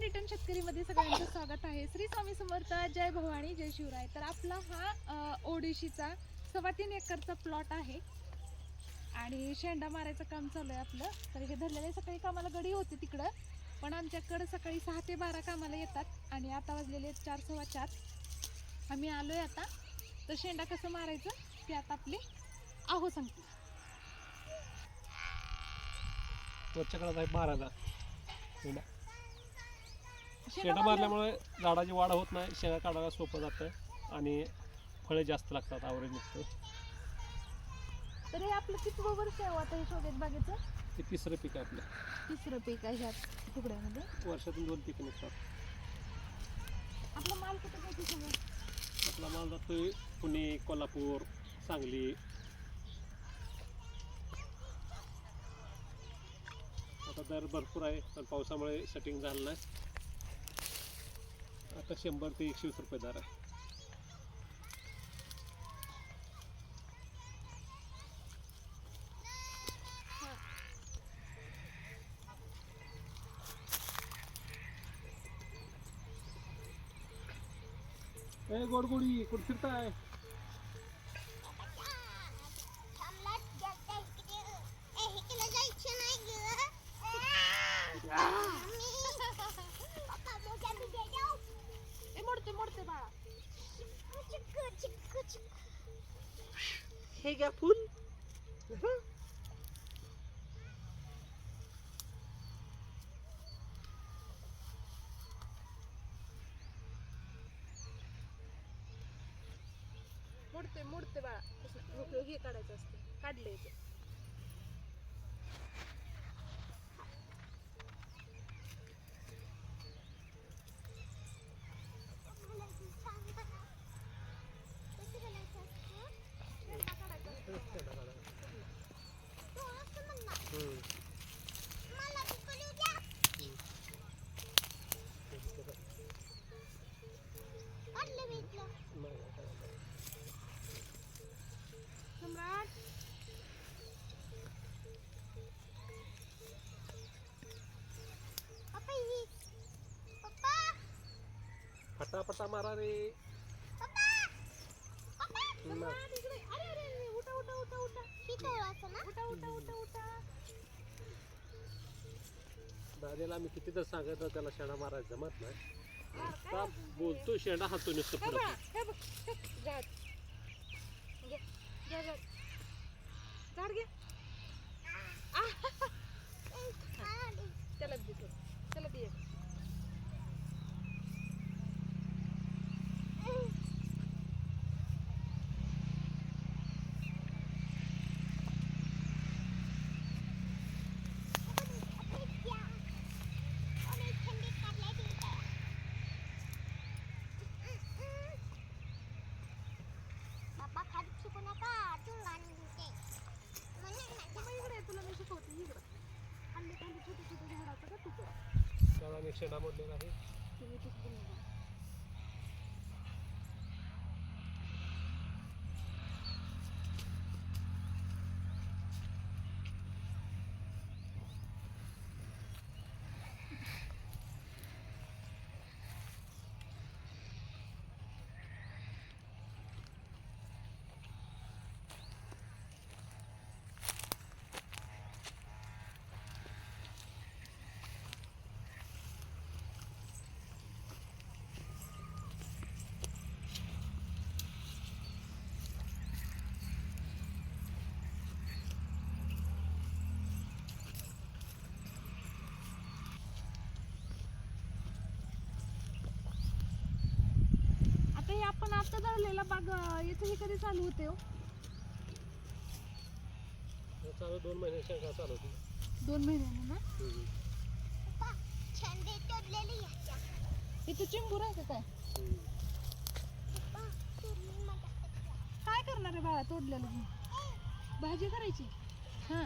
Return शेतकरीमध्ये सगळ्यांचं स्वागत आहे. श्री स्वामी समर्थ जय भवानी जय शिवराय. तर आपला हा ओडिशीचा सव्वा तीन एकरचा प्लॉट आहे. आणि शेंडा मारायचं काम चालू आहे आपलं. तर हे धरलेले सकाळी कामाला गडी होते तिकडं. पण आमच्याकडं सकाळी सहा ते बारा कामाला येतात. आणि आता वाजलेले आहेत चार सव्वा चार. आम्ही आलोय आता. तर शेंडा कसं मारायचं ते आता आपली आहो सांगते वरच्या काळात आहे बाराला शेंडा शेंडा मारल्यावर- मारल्यामुळे झाडाची वाढ होत नाही शेंगा काढायला सोपं जातं आणि फळे जास्त लागतात आवरेज निघतं तर हे आपलं किती वर्ष आहे हो आता हे शोधेत बागेचं? ते तिसरं पीक आहे आपलं. तिसरं पीक आहे ह्या तुकड्यामध्ये? वर्षातून दोन पिकं निघतात. आपला माल कुठं जातो सगळं? आपला माल जातोय पुणे कोल्हापूर सांगली. आता दर भरपूर आहे पण पावसामुळे सेटिंग झालं नाही. आता शंभर ते एकशे वीस रुपये दर आहे. गोडगोडी कुठं फिरताय? हे घ्या फुल. मोडते मोडते बाळा. कसं- हे- हे काढायचं असतं. काढले पटापटा मारा रे दादेला मी किती तर सांगत त्याला शेणा मारायला जमत नाही बोलतो शेणा हातून त्याला शेणामध्ये नाही. बघा. आता धरलेला बाग याचं हे कधी चालू होते हो. हे चालू दोन महिने शेंगा चालू होती. दोन महिन्याने ना? इथं चिंबूर आहे का काय? काय करणार आहे बाळा तोडलेलं? भाजी करायची? हां.